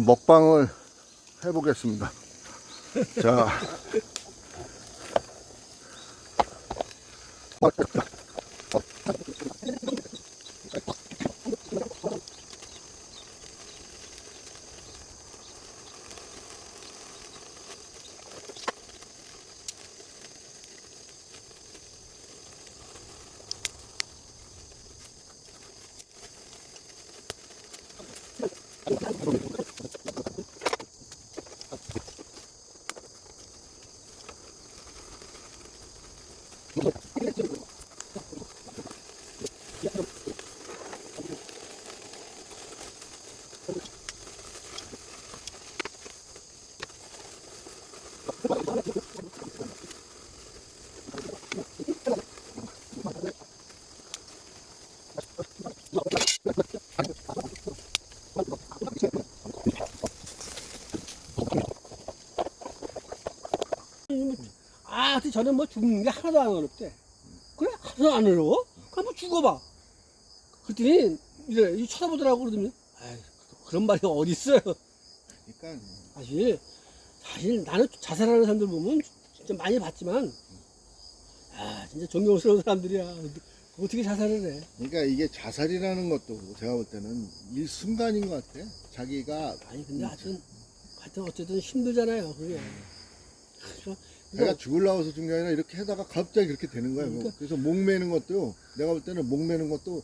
먹방을 해보겠습니다. 자. 아, 하여튼 저는 뭐 죽는 게 하나도 안 어렵대. 그래? 하나도 안 어려워? 그럼 뭐 죽어봐. 그랬더니, 이래, 이 쳐다보더라고 그러더니, 아이, 그런 말이 어딨어요. 그러니까 사실, 사실 나는 자살하는 사람들 보면 진짜 많이 봤지만, 아, 진짜 존경스러운 사람들이야. 어떻게 자살을 해? 그러니까 이게 자살이라는 것도 제가 볼 때는 일순간인 것 같아. 자기가 아니, 근데 하여튼, 하여튼 어쨌든 힘들잖아요, 그게. 그래서, 내가 죽을라고 해서 죽은 게 아니라 이렇게 하다가 갑자기 그렇게 되는 거야. 그러니까. 그래서 목 매는 것도 내가 볼 때는 목 매는 것도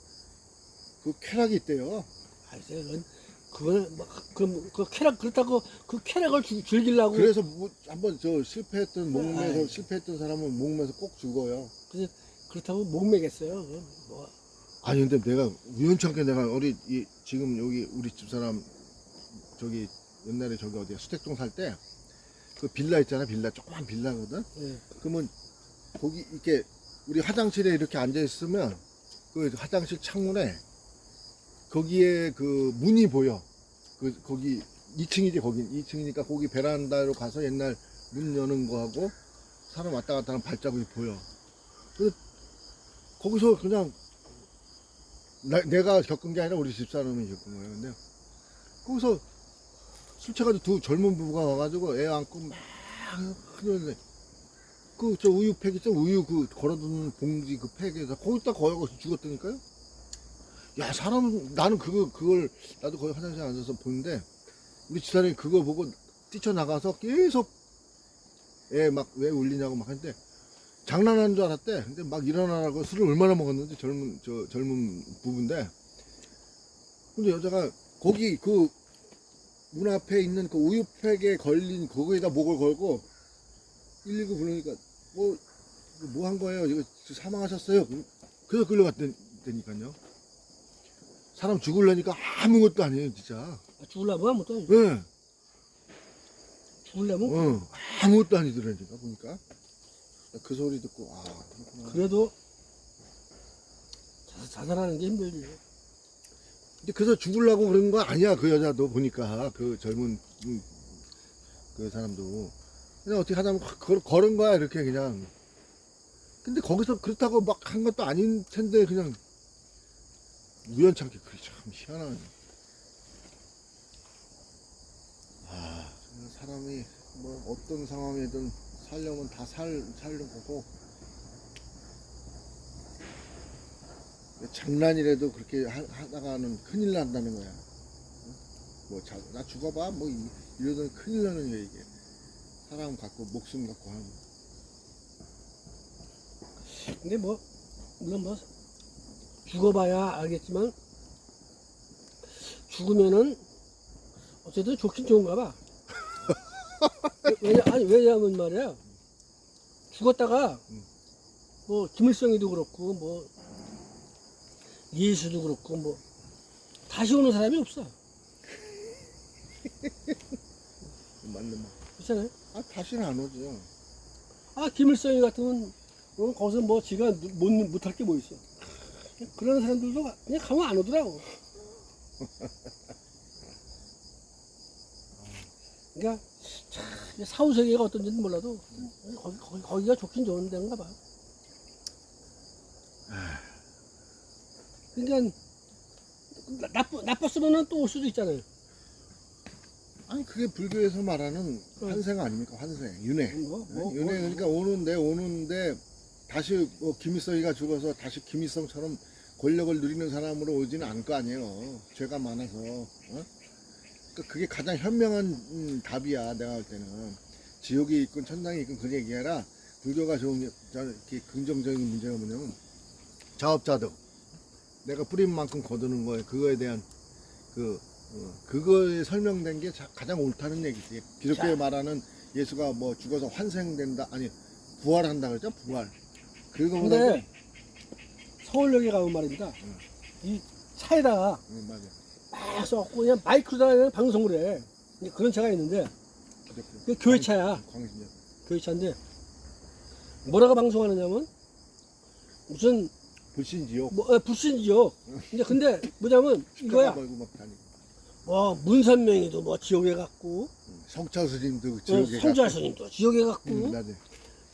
그 쾌락이 있대요. 글쎄, 그건, 그거는, 뭐, 그럼, 그 쾌락, 그렇다고 그 쾌락을 즐- 즐기려고. 그래서 뭐 한번 저 실패했던 목매서 아이. 실패했던 사람은 목매서 꼭 죽어요. 그래서 그렇다고 못 매겠어요. 그건 뭐. 아니 근데 내가 우연찮게 내가 어리 이, 지금 여기 우리 집 사람 저기 옛날에 저기 어디야 수택동 살 때 그 빌라 있잖아 빌라 조그만 빌라거든. 예. 그러면 거기 이렇게 우리 화장실에 이렇게 앉아 있으면 그 화장실 창문에 거기에 그 문이 보여. 그 거기 2층이지 거기 2층이니까 거기 베란다로 가서 옛날 문 여는 거하고 사람 왔다 갔다 하는 발자국이 보여. 그 거기서 그냥 나- 내가 겪은 게 아니라 우리 집사람이 겪은 거예요. 근데 거기서 술 취해가지고 두 젊은 부부가 와가지고 애 안고 막 그러는데 그 저 우유 팩 있죠 우유 그 걸어두는 봉지 그 팩에서 거기다 걸고 죽었다니까요. 야 사람 나는 그거 그걸 나도 거기 화장실에 앉아서 보는데 우리 집사람이 그거 보고 뛰쳐나가서 계속 애 막 왜 울리냐고 막 했는데 장난하는 줄 알았대. 근데 막 일어나라고 술을 얼마나 먹었는지 젊은 저 젊은 부부인데 근데 여자가 거기 그 문 앞에 있는 그 우유팩에 걸린 거기에다 목을 걸고 119 부르니까 뭐 뭐 한 거예요? 이거 사망하셨어요? 그래서 끌려갔다니까요. 사람 죽을려니까 아무것도 아니에요, 진짜. 아, 죽으려면 아무것도 아니죠. 예, 죽으려면 어, 아무것도 아니더라니까 보니까. 그 소리 듣고 아, 그렇구나. 그래도 자, 자살하는 게 힘들지. 근데 그래서 죽으려고 그런 거 아니야 그 여자도 보니까 그 젊은 그, 그 사람도 그냥 어떻게 하다 보면 확 걸, 걸은 거야 이렇게 그냥 근데 거기서 그렇다고 막 한 것도 아닌 텐데 그냥 우연찮게 그게 참 희한하네 아 사람이 뭐 어떤 상황이든 살려면 다 살, 살려보고 장난이라도 그렇게 하, 하다가는 큰일 난다는 거야. 뭐, 자, 나 죽어봐? 뭐, 이- 이러더니 큰일 나는 거야, 이게. 사람 갖고, 목숨 갖고 하면. 근데 뭐, 물론 뭐, 죽어봐야 알겠지만, 죽으면은, 어쨌든 좋긴 좋은가 봐. 왜냐, 아니, 왜냐하면 말이야. 죽었다가, 음. 뭐, 김일성이도 그렇고, 뭐, 예수도 그렇고, 뭐, 다시 오는 사람이 없어. 맞는 말. 그렇잖아요? 아, 다시는 안 오죠. 아, 김일성이 같으면, 어, 거기서 뭐, 지가 못, 못할 게 뭐 있어. 그런 사람들도 가- 그냥 가면 안 오더라고. 그러니까, 참, 사후세계가 어떤지는 몰라도, 거기, 거기, 거기가 좋긴 좋은 데인가 봐. 그러니까, 나, 나쁘, 나빴으면 또 올 수도 있잖아요. 아니 그게 불교에서 말하는 응. 환생 아닙니까? 환생, 윤회. 뭐, 뭐, 윤회 그러니까 오는데 오는데 다시 뭐 김일성이가 죽어서 다시 김일성처럼 권력을 누리는 사람으로 오지는 않을 거 아니에요. 죄가 많아서. 어? 그러니까 그게 가장 현명한 음, 답이야. 내가 볼 때는 지옥이 있건 천당이 있건 그 얘기해라. 불교가 좋은 게 이렇게 긍정적인 문제가 뭐냐면 자업자득. 내가 뿌린 만큼 거두는 거에 그거에 대한 그 어, 그거에 설명된 게 자- 가장 옳다는 얘기지. 기독교에 자. 말하는 예수가 뭐 죽어서 환생된다 아니 부활한다 그러죠 부활. 그거보다 서울역에 가면 말입니다. 이 차에다가 응, 맞아. 막 써갖고 그냥 마이크로다가 그냥 방송을 해. 이제 그런 차가 있는데. 그 교회차야. 광신자. 교회차인데 뭐라고 방송하느냐면 무슨 불신지옥. 뭐 어, 불신지요. 이제 근데 뭐냐면 이거야. 막 다니고. 뭐 문선명이도 뭐 지옥에 갔고 응, 성차 스님도 어, 지옥에 성자 갔고. 스님도 지옥에 갔고 응.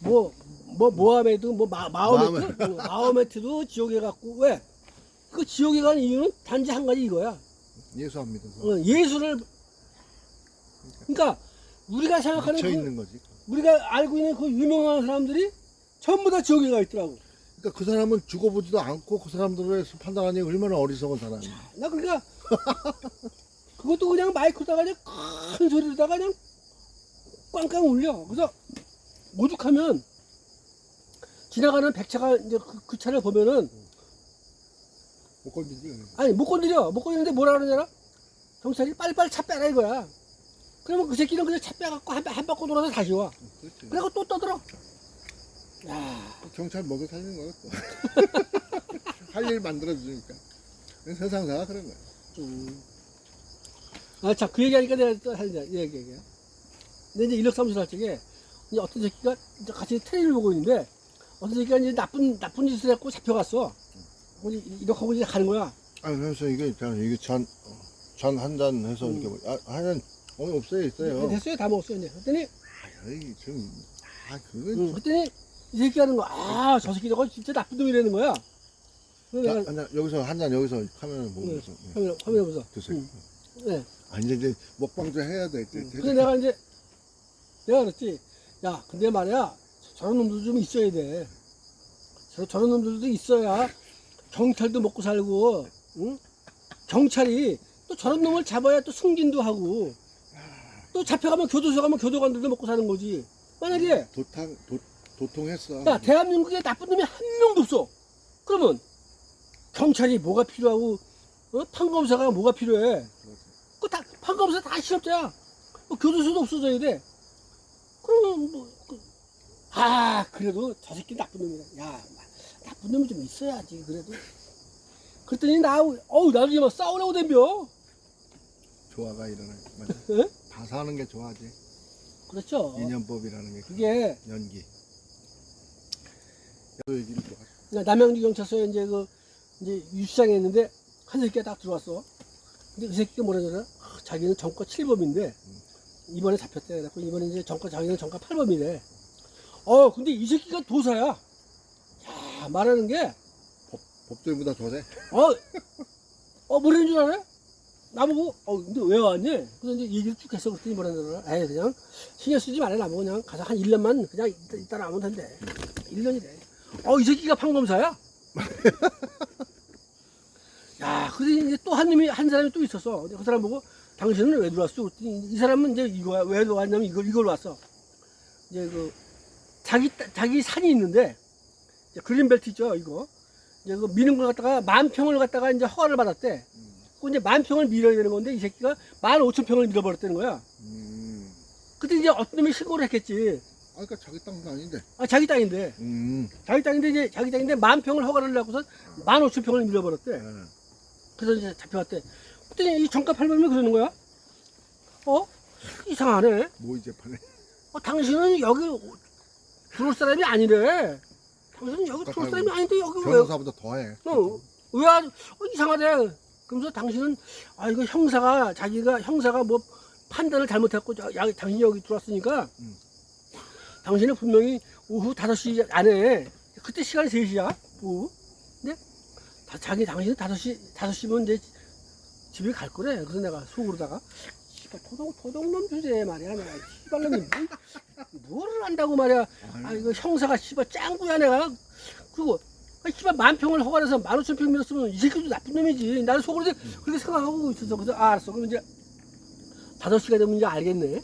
뭐, 뭐, 모하메드, 뭐, 마, 마호메. 어, 마호메트도 지옥에 갔고, 왜? 그 지옥에 간 이유는 단지 한 가지 이거야. 예수 안 믿어서. 어, 예수를, 그러니까, 우리가 생각하는, 그, 있는 거지. 우리가 알고 있는 그 유명한 사람들이 전부 다 지옥에 가 있더라고. 그러니까 그 사람은 죽어보지도 않고 그 사람들에 서 판단하니 얼마나 어리석은 사람이야. 나 그러니까, 그것도 그냥 마이크로다가 그냥 큰 소리로다가 그냥 꽝꽝 울려. 그래서, 오죽하면, 지나가는 백차가 이제 그, 그 차를 보면은, 못 건드리지. 아니 못 건드려 못 건드리는데 뭐라 그러냐 알아? 경찰이 빨리빨리 차 빼라 이거야 그러면 그 새끼는 그냥 차 빼갖고 한, 한 바퀴 돌아서 다시 와 그렇지. 그래갖고 또 떠들어 야 경찰 먹여 살리는 거야 또. 할 일 만들어 주니까. 세상사가 그런 거야. 음. 아참 그 얘기하니까 내가 또할 얘기 얘기야 근데 이제 인력사무실 할 적에 이제 어떤 새끼가 이제 같이 트레이를 보고 있는데 어떤 새끼가 이제 나쁜 나쁜 짓을 했고 잡혀갔어 이제 이렇게 하고 이제 가는 거야 아니 그래서 이게 있잖아 이게 잔잔 한잔 해서 음. 이렇게 뭐, 아, 한잔 오늘 없어요 있어요. 됐어요 다 먹었어요 이제 그랬더니 아 이 지금 아 그거 응, 그랬더니 이 새끼 하는 거야. 아, 저 새끼 저거 진짜 나쁜 놈이라는 거야. 그래서 내가 한잔 여기서 한 잔 여기서 카메라 보면서 네. 화면, 화면에 보면서. 드세요. 응. 네. 아 이제 이제 먹방 좀 해야 돼. 이제. 그래서 내가 이제, 내가 그랬지. 야, 근데 말이야. 저런 놈들도 좀 있어야 돼. 저, 저런 놈들도 있어야 경찰도 먹고 살고, 응? 경찰이 또 저런 놈을 잡아야 또 승진도 하고, 또 잡혀가면 교도소 가면 교도관들도 먹고 사는 거지. 만약에, 도탕 도 도통했어. 야, 대한민국에 나쁜 놈이 한 명도 없어. 그러면 경찰이 뭐가 필요하고, 어? 판검사가 뭐가 필요해? 그 다, 판검사 다 실업자야. 뭐 교도소도 없어져야 돼. 그러면 뭐, 그, 아, 그래도 저 새끼 나쁜 놈이다. 야, 나쁜 놈이 좀 있어야지, 그래도. 그랬더니 나, 어우, 나도 이제 막 싸우려고 덤벼. 조화가 일어나. 맞아. 예? 다 사는 게 좋아지. 그렇죠. 인연법이라는 게. 그게, 연기. 또 얘기를 또 하죠. 그러니까 남양주 경찰서에 이제 그 이제 유치장에 있는데 한 새끼가 딱 들어왔어. 근데 그 새끼가 뭐라 그러나? 아, 자기는 정과 7범인데 이번에 잡혔대. 그래갖고 이번에 이제 정과 자기는 정과 8범이래. 어, 근데 이 새끼가 도사야. 야, 말하는 게 법조인보다 더 돼. 어, 어, 뭐라는 줄 알아? 나보고, 어, 근데 왜 왔니? 그래서 이제 얘기를 쭉 했어. 그랬더니 뭐라는 줄 알아? 에이, 그냥 신경 쓰지 말아. 나보고 그냥 가서 한 1년만 그냥 이따, 이따 나오면 된대. 1년이래. 어, 이 새끼가 판검사야? 야, 근데 이제 또 한 놈이, 한 사람이 또 있었어. 그 사람 보고, 당신은 왜 들어왔어? 그랬더니 이 사람은 이제 이거야. 왜 왔냐면 이걸, 이걸 왔어. 이제 그, 자기, 따- 자기 산이 있는데, 그린벨트 있죠, 이거. 이제 그 미는 걸 갖다가 만 평을 갖다가 이제 허가를 받았대. 그 이제 만 평을 밀어야 되는 건데, 이 새끼가 만 오천 평을 밀어버렸다는 거야. 음. 그때 이제 어떤 놈이 신고를 했겠지. 아, 그러니까 자기 땅도 아닌데. 아, 자기 땅인데. 음. 자기 땅인데 이제 자기 땅인데 만 평을 허가를 내고서 만 오천 평을 밀어버렸대. 네. 그래서 이제 잡혀갔대. 그때 이 정가 팔범이 그러는 거야. 어? 이상하네. 모의 재판에. 어, 당신은 여기 들어올 사람이 아니래. 당신은 여기 들어올 사람이 아닌데 여기 왜, 변호사보다 더해. 어, 왜, 안- 어, 이상하대. 그러면서 당신은, 아, 이거 형사가, 자기가, 형사가 뭐 판단을 잘못했고, 자- 야, 당신이 여기 들어왔으니까, 음. 당신은 분명히 오후 5시 안에, 그때 시간이 3시야, 오후. 근데, 다, 자기, 당신은 5시, 5시면 이제 집에 갈 거래. 그래서 내가 속으로다가, 저 도둑, 도둑놈 주제에 말이야. 내가 씨발놈이 뭐, 뭐를 한다고 말이야. 아, 이거 형사가 씨발 짱구야, 내가. 그리고, 아, 씨발 만 평을 허가해서 만 오천 평 밀었으면 이 새끼도 나쁜 놈이지. 나는 속으로 그렇게 생각하고 있었어. 그래서, 아, 알았어. 그럼 이제 다섯 시가 되면 이제 알겠네.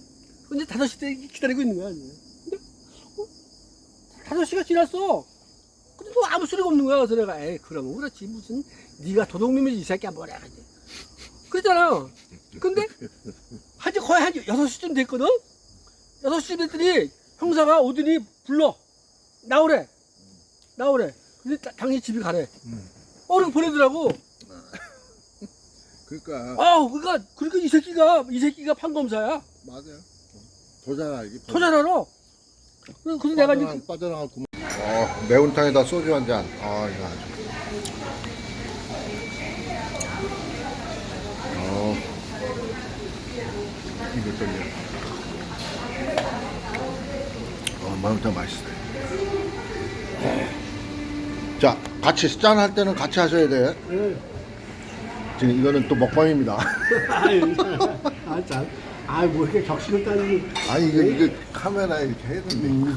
근데 다섯 시 때 기다리고 있는 거야. 어? 다섯 시가 지났어. 근데 또 아무 소리가 없는 거야. 그래서 내가, 에이, 그러면 그렇지. 무슨, 네가 도둑놈이지, 이 새끼야, 뭐라. 하지. 그랬잖아. 근데, 한지 거의 한 6시쯤 됐거든? 6시쯤 됐더니, 형사가 오더니 불러. 나오래. 나오래. 근데 다- 당연히 집에 가래. 음. 어, 이렇게 보내더라고. 그러니까 아, 그러니까, 그러니까 이 새끼가, 이 새끼가 판검사야. 맞아요. 도장 알기. 알아. 그래서 그래서 내가 이제, 빠져나갈 구멍. 어 매운탕에다 소주 한 잔. 아 이거 아주. 이거 떨려. 어 매운탕 맛있어요. 자 같이 짠 할 때는 같이 하셔야 돼. 지금 이거는 또 먹방입니다. 아, 참. 아, 뭐 이렇게 격식을 따지고. 아니 이거 이거 카메라에 이렇게 해야 되는데.